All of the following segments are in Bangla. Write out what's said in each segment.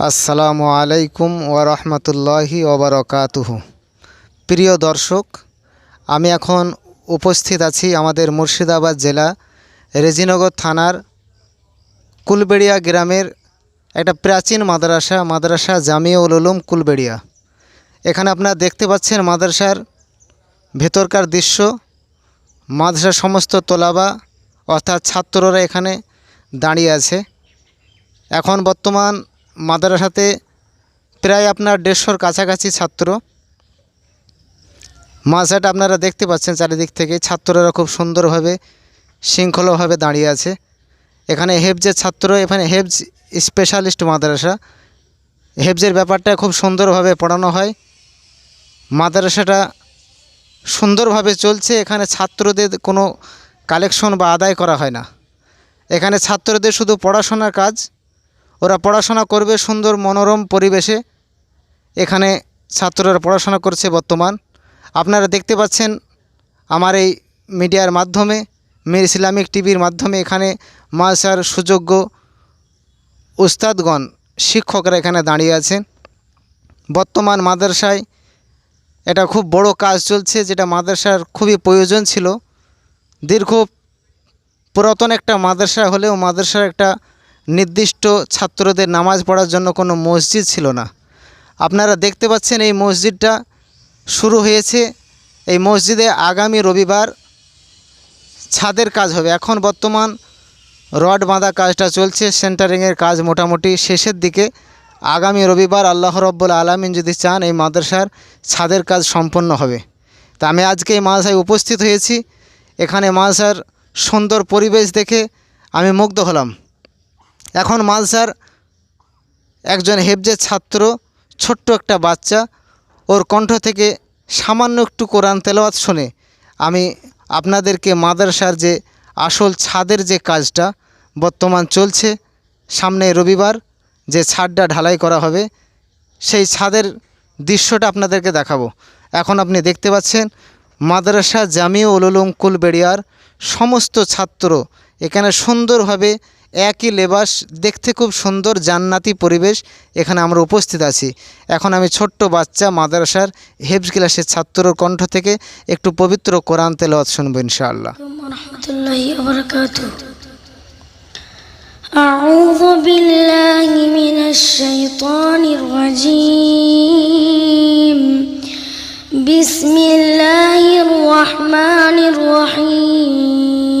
আসসালামু আলাইকুম ওরহমতুল্লাহি ওবরকাতুহু প্রিয় দর্শক, আমি এখন উপস্থিত আছি আমাদের মুর্শিদাবাদ জেলা রেজিনগর থানার কুলবেড়িয়া গ্রামের একটা প্রাচীন মাদ্রাসা মাদ্রাসা জামিউল উলুম কুলবেড়িয়া। এখানে আপনারা দেখতে পাচ্ছেন মাদ্রাসার ভেতরকার দৃশ্য, মাদ্রাসার সমস্ত তোলাবা, অর্থাৎ ছাত্ররা এখানে দাঁড়িয়ে আছে। এখন বর্তমান মাদ্রাসাতে প্রায় আপনার দেড়শোর কাছাকাছি ছাত্র। মাদ্রাসাটা আপনারা দেখতে পাচ্ছেন চারিদিক থেকে, ছাত্ররা খুব সুন্দরভাবে, শৃঙ্খলাভাবে দাঁড়িয়ে আছে। এখানে হেফজের ছাত্র, এখানে হেফজ স্পেশালিস্ট মাদ্রাসা। হেফজের ব্যাপারটা খুব সুন্দরভাবে পড়ানো হয়। মাদ্রাসাটা সুন্দরভাবে চলছে, এখানে ছাত্রদের কোনো কালেকশন বা আদায় করা হয় না। এখানে ছাত্রদের শুধু পড়াশোনার কাজ ওরা পড়াশোনা করবে সুন্দর মনোরম পরিবেশে। এখানে ছাত্ররা পড়াশোনা করছে বর্তমান। আপনারা দেখতে পাচ্ছেন আমার এই মিডিয়ার মাধ্যমে, মির ইসলামিক টিভির মাধ্যমে এখানে মাসার সুযোগ্য উস্তাদগণ, শিক্ষকরা এখানে দাঁড়িয়ে আছেন। বর্তমান মাদ্রাসায় এটা খুব বড় কাজ চলছে যেটা মাদ্রাসার খুবই প্রয়োজন ছিল। দীর্ঘ পুরাতন একটা মাদ্রাসা হলেও মাদ্রাসার একটা নির্দিষ্ট ছাত্রদের নামাজ পড়ার জন্য কোনো মসজিদ ছিল না। আপনারা দেখতে পাচ্ছেন এই মসজিদটা শুরু হয়েছে। এই মসজিদে আগামী রবিবার ছাদের কাজ হবে। এখন বর্তমান রড বাঁধা কাজটা চলছে, সেন্টারিংয়ের কাজ মোটামুটি শেষের দিকে। আগামী রবিবার আল্লাহ রব্বুল আলমিন যদি চান এই মাদ্রাসার ছাদের কাজ সম্পন্ন হবে। তা আমি আজকে এই মাদ্রাসায় উপস্থিত হয়েছি। এখানে মাদ্রাসার সুন্দর পরিবেশ দেখে আমি মুগ্ধ হলাম। এখন মালসার একজন হেফজের ছাত্র, ছোট্ট একটা বাচ্চা, ওর কণ্ঠ থেকে সামান্য একটু কোরআন তেলাওয়াত শুনে আমি আপনাদেরকে মাদ্রাসার যে আসল ছাদের যে কাজটা বর্তমান চলছে, সামনে রবিবার যে ছাদটা ঢালাই করা হবে, সেই ছাদের দৃশ্যটা আপনাদেরকে দেখাবো। এখন আপনি দেখতে পাচ্ছেন মাদ্রাসা জামিউ উলুলুম কুলবেড়িয়ার সমস্ত ছাত্র এখানে সুন্দরভাবে একই লেবাস দেখতে খুব সুন্দর জান্নাতি পরিবেশ এখানে আমরা উপস্থিত আছি এখন আমি ছোট্ট বাচ্চা মাদ্রাসার হেফজ ক্লাসের ছাত্রর কণ্ঠ থেকে একটু পবিত্র কোরআন তেলাওয়াত শুনবো ইনশাআল্লাহ ورحمة الله وبركاته أعوذ بالله من الشيطان الرجيم بسم الله الرحمن الرحيم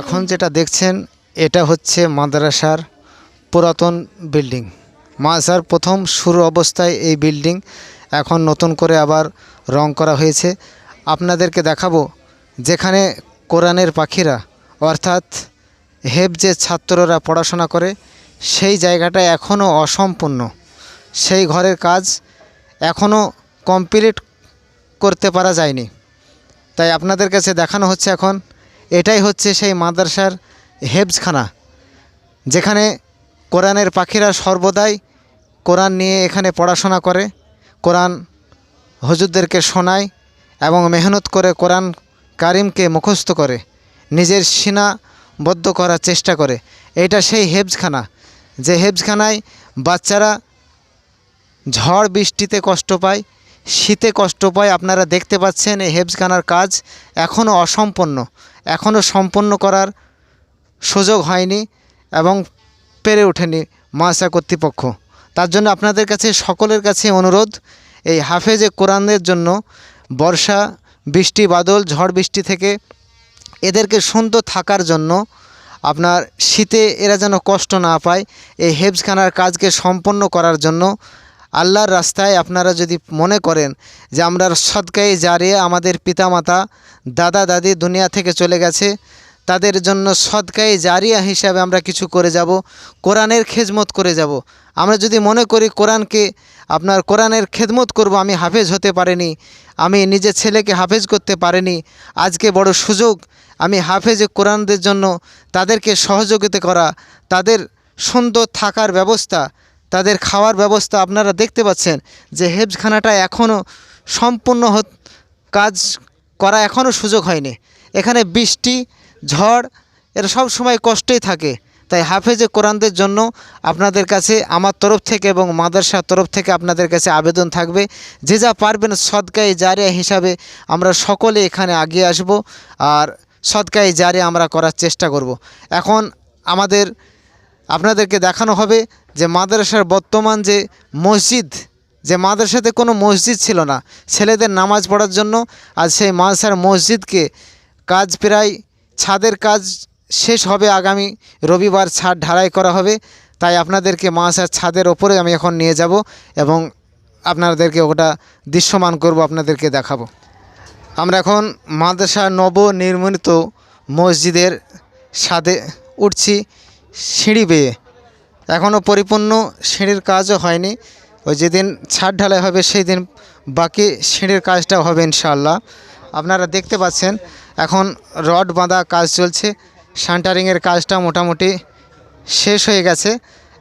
এখন যেটা দেখছেন, এটা হচ্ছে মাদ্রাসার পুরাতন বিল্ডিং। মাদ্রাসার প্রথম শুরু অবস্থায় এই বিল্ডিং এখন নতুন করে আবার রং করা হয়েছে। আপনাদেরকে দেখাবো যেখানে কোরআনের পাখিরা, অর্থাৎ হেব যে ছাত্ররা পড়াশোনা করে, সেই জায়গাটা এখনও অসম্পূর্ণ। সেই ঘরের কাজ এখনও কমপ্লিট করতে পারা যায়নি। তাই আপনাদের কাছে দেখানো হচ্ছে এখন এটাই হচ্ছে সেই মাদ্রাসার হেফজখানা, যেখানে কোরআনের পাখিরা সর্বদাই কোরআন নিয়ে এখানে পড়াশোনা করে, কোরআন হজুরদেরকে শোনায় এবং মেহনত করে কোরআন কারিমকে মুখস্থ করে, নিজের সীনাবদ্ধ করার চেষ্টা করে। এটা সেই হেফজখানা, যে হেফজখানায় বাচ্চারা ঝড় বৃষ্টিতে কষ্ট পায় শীতে কষ্ট পায়, আপনারা দেখতে পাচ্ছেন এই হেফজখানার কাজ এখনও অসম্পন্ন এখনও সম্পন্ন করার সুযোগ হয়নি এবং পেরে ওঠেনি মাসা কর্তৃপক্ষ। তার জন্য আপনাদের কাছে, সকলের কাছে অনুরোধ, এই হাফেজে কোরআনের জন্য বর্ষা, বৃষ্টি, বাদল, ঝড় বৃষ্টি থেকে এদেরকে সুন্দর থাকার জন্য আপনার শীতে এরা যেন কষ্ট না পায়, এই হেফজখানার কাজকে সম্পন্ন করার জন্য আল্লাহর রাস্তায় আপনারা যদি মনে করেন যে আমরা সদকায়ে জারিয়ে আমাদের পিতামাতা, দাদা, দাদি দুনিয়া থেকে চলে গেছে, তাদের জন্য সদকায়ে জারিয়া হিসাবে আমরা কিছু করে যাব, কোরআনের খেজমত করে যাব। আমরা যদি মনে করি কোরআনকে, আপনার কোরআনের খেদমত করব, আমি হাফেজ হতে পারিনি, আমি নিজের ছেলেকে হাফেজ করতে পারিনি, আজকে বড় সুযোগ, আমি হাফেজ কোরআনদের জন্য তাদেরকে সহযোগিতা করা, তাদের সুন্দর থাকার ব্যবস্থা তাদের খাওয়ার ব্যবস্থা আপনারা দেখতে পাচ্ছেন যে হেফজখানাটা এখনও সম্পূর্ণ কাজ করা এখনও সুযোগ হয়নি। এখানে বৃষ্টি, ঝড়, এরা সব সময় কষ্টই থাকে। তাই হাফেজে কোরআনদের জন্য আপনাদের কাছে, আমার তরফ থেকে এবং মাদ্রাসার তরফ থেকে আপনাদের কাছে আবেদন থাকবে। যে যা পারবেন সদকায়ে জারিয়া হিসাবে আমরা সকলে এখানে আগিয়ে আসব আর সদকায়ে জারিয়া আমরা করার চেষ্টা করব। এখন আমাদের, আপনাদেরকে দেখানো হবে যে মাদ্রাসার বর্তমান যে মসজিদ, যে মাদ্রাসাতে কোনো মসজিদ ছিল না, ছেলেদের নামাজ পড়ার জন্য আজ সেই মাদ্রাসার মসজিদকে কাজ প্রায় ছাদের কাজ শেষ হবে আগামী রবিবার, ছাদ ঢালাই করা হবে। তাই আপনাদেরকে মাদ্রাসার ছাদের ওপরে আমি এখন নিয়ে যাব এবং আপনাদেরকে ওটা দৃশ্যমান করব, আপনাদেরকে দেখাবো। আমরা এখন মাদ্রাসা নব নির্মিত মসজিদের সাদে উঠছি সিঁড়ি বেয়ে। এখনও পরিপূর্ণ সিঁড়ির কাজও হয়নি। ওই যেদিন ছাদ ঢালাই হবে সেই দিন বাকি সিঁড়ির কাজটাও হবে ইনশাআল্লাহ। আপনারা দেখতে পাচ্ছেন, এখন রড বাঁধা কাজ চলছে। শান্টারিংয়ের কাজটা মোটামুটি শেষ হয়ে গেছে।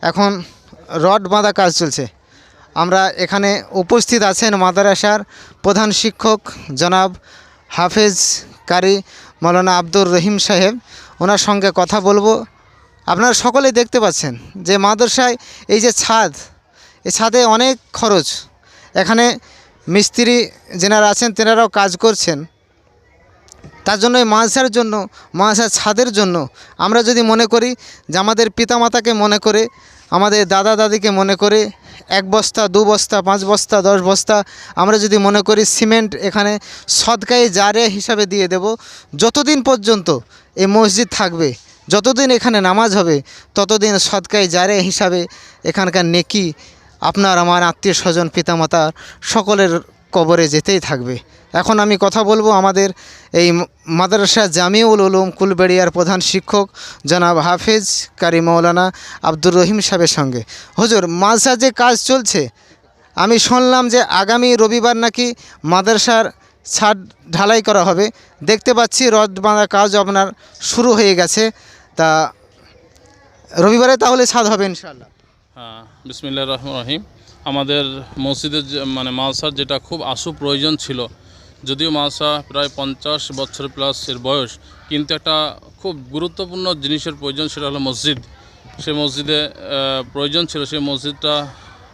এখন রড বাঁধা কাজ চলছে। আমরা এখানে উপস্থিত আছেন মাদারাসার প্রধান শিক্ষক জনাব হাফেজ কারি মৌলানা আব্দুর রহিম সাহেব। ওনার সঙ্গে কথা বলব। আপনারা সকলেই দেখতে পাচ্ছেন যে মাদ্রাসায় এই যে ছাদ, এই ছাদে অনেক খরচ। এখানে মিস্ত্রি যেনারা আছেন তেনারাও কাজ করছেন। তার জন্য এই মাদ্রাসার জন্য, মাদ্রাসার ছাদের জন্য আমরা যদি মনে করি যে আমাদের পিতামাতাকে মনে করে, আমাদের দাদা দাদিকে মনে করে, এক বস্তা, দু বস্তা, পাঁচ বস্তা, দশ বস্তা, আমরা যদি মনে করি সিমেন্ট এখানে সদকায়ে জারে হিসাবে দিয়ে দেব, যতদিন পর্যন্ত এই মসজিদ থাকবে যতদিন এখানে নামাজ হবে, ততদিন সদকায়ে জারে হিসাবে এখানকার নেকি আপনার আমার আত্মীয় স্বজন পিতামাতার সকলের কবরে যেতেই থাকবে। এখন আমি কথা বলব আমাদের এই মাদ্রাসা জামিউল উলুম কুলবেড়িয়ার প্রধান শিক্ষক জনাব হাফেজ কারি মৌলানা আব্দুর রহিম সাহেবের সঙ্গে। হুজুর মাদ্রাসা যে কাজ চলছে, আমি শুনলাম যে আগামী রবিবার নাকি মাদ্রাসার ছাদ ঢালাই করা হবে। দেখতে পাচ্ছি রদ বাঁধা কাজ আপনার শুরু হয়ে গেছে। তা রবিবারে তাহলে ছাদ হবে ইনশাল্লাহ হ্যাঁ বিসমিল্লা রহমান রহিম। আমাদের মসজিদের মানে মালসার যেটা খুব আশু প্রয়োজন ছিল, যদিও মালসা প্রায় পঞ্চাশ বছর প্লাস এর বয়স, কিন্তু একটা খুব গুরুত্বপূর্ণ জিনিসের প্রয়োজন সেটা হলো মসজিদ। সে মসজিদে প্রয়োজন ছিল সেই মসজিদটা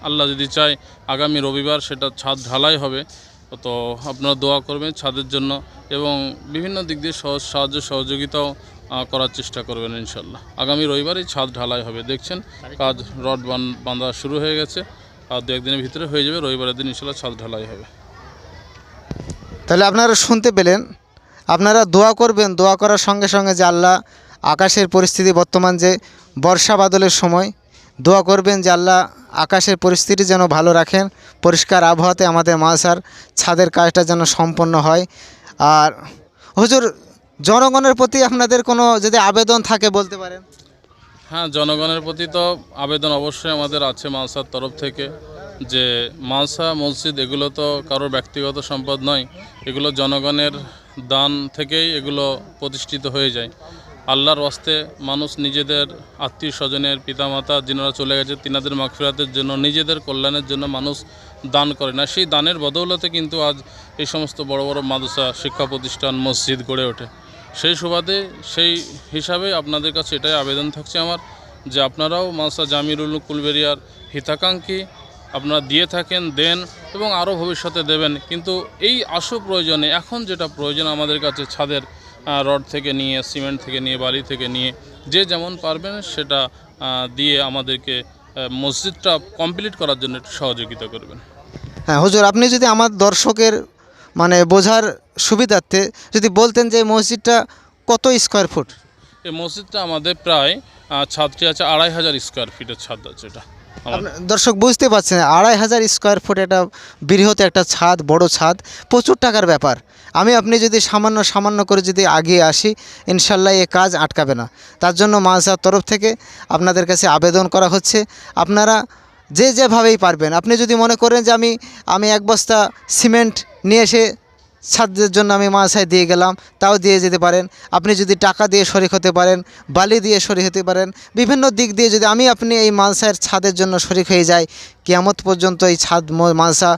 আল্লাহ যদি চায়, আগামী রবিবার সেটা ছাদ ঢালাই হবে। তো আপনারা দোয়া করবেন ছাদের জন্য এবং বিভিন্ন দিক দিয়ে সহজ, সাহায্য, সহযোগিতাও করার চেষ্টা করবেন ইনশাল্লাহ। আগামী রবিবারই ছাদ ঢালাই হবে, দেখছেন? কাজ রড বাঁধা শুরু হয়ে গেছে। আর দু একদিনের ভিতরে হয়ে যাবে, রবিবারের দিন ইনশাল্লাহ ছাদ ঢালাই হবে। তাহলে আপনারা শুনতে পেলেন, আপনারা দোয়া করবেন, দোয়া করার সঙ্গে সঙ্গে যে আল্লাহ আকাশের পরিস্থিতি বর্তমান যে বর্ষা বাদলের সময়, দোয়া করবেন যে আল্লাহ আকাশের পরিস্থিতি যেন ভালো রাখেন, পরিষ্কার আবহাওয়াতে আমাদের মাসার ছাদের কাজটা যেন সম্পন্ন হয়। আর হুজুর জনগণের প্রতি আপনাদের কোনো যদি আবেদন থাকে বলতে পারেন? হ্যাঁ জনগণের প্রতি তো আবেদন অবশ্যই আমাদের আছে মালসার তরফ থেকে। যে মালসা মসজিদ এগুলো তো কারোর ব্যক্তিগত সম্পদ নয়, এগুলো জনগণের দান থেকেই এগুলো প্রতিষ্ঠিত হয়ে যায়। আল্লাহর ওয়াস্তে মানুষ নিজেদের আত্মীয় স্বজনের পিতামাতা যিনারা চলে গেছে, তিনাদের মাগফিরাতের জন্য, নিজেদের কল্যাণের জন্য মানুষ দান করে না। সেই দানের বদৌলতে কিন্তু আজ এই সমস্ত বড় বড় মাদ্রাসা, শিক্ষা প্রতিষ্ঠান, মসজিদ গড়ে ওঠে। সেই সুবাদে, সেই হিসাবে আপনাদের কাছে এটাই আবেদন থাকছে আমার যে আপনারাও মাসা জামিরুল কুলবেরিয়ার হিতাকাঙ্ক্ষী আপনারা দিয়ে থাকেন, দেন এবং আরও ভবিষ্যতে দেবেন। কিন্তু এই আশু প্রয়োজনে, এখন যেটা প্রয়োজন আমাদের কাছে ছাদের রড থেকে নিয়ে, সিমেন্ট থেকে নিয়ে, বালি থেকে নিয়ে, যে যেমন পারবেন সেটা দিয়ে আমাদেরকে মসজিদটা কমপ্লিট করার জন্য একটু সহযোগিতা করবেন। হ্যাঁ হুজুর, আপনি যদি আমার দর্শকের মানে বোঝার সুবিধার্থে যদি বলতেন যে এই মসজিদটা কত স্কোয়ার ফুট এই মসজিদটা আমাদের প্রায় ছাদটি আছে আড়াই হাজার স্কোয়ার ফিটের ছাদ আছে এটা। দর্শক বুঝতে পারছেন আড়াই হাজার স্কোয়ার ফুট একটা বৃহৎ একটা ছাদ বড় ছাদ প্রচুর টাকার ব্যাপার। আমি আপনি যদি সামান্য সামান্য করে যদি আগিয়ে আসি ইনশাল্লাহ এ কাজ আটকাবে না। তার জন্য মাঝার তরফ থেকে আপনাদের কাছে আবেদন করা হচ্ছে। আপনারা যে যেভাবেই পারবেন আপনি যদি মনে করেন যে আমি আমি এক বস্তা সিমেন্ট নিয়ে এসে ছাদের জন্য আমি মাছায় দিয়ে গেলাম, তাও দিয়ে যেতে পারেন। আপনি যদি টাকা দিয়ে শরিক হতে পারেন, বালি দিয়ে শরিক হতে পারেন, বিভিন্ন দিক দিয়ে যদি আমি আপনি এই মালসার ছাদের জন্য শরিক হয়ে যাই, কিয়ামত পর্যন্ত এই ছাদ মালসা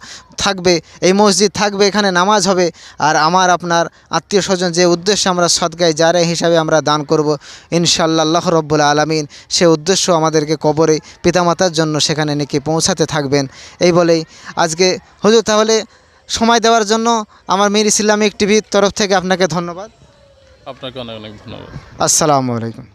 থাকবে, এই মসজিদ থাকবে, এখানে নামাজ হবে। আর আমার আপনার আত্মীয় স্বজন যে উদ্দেশ্যে আমরা সদগায় যারা হিসাবে আমরা দান করব ইনশাল্লাহ রব্বুল আলমিন। সে উদ্দেশ্য আমাদেরকে কবরে পিতামাতার জন্য সেখানে নাকি পৌঁছাতে থাকবেন। এই বলেই আজকে, হুজুর তাহলে সময় দেওয়ার জন্য আমার মির ইসলামিক টিভির তরফ থেকে আপনাকে ধন্যবাদ। আপনাকে অনেক অনেক ধন্যবাদ। আসসালামু আলাইকুম।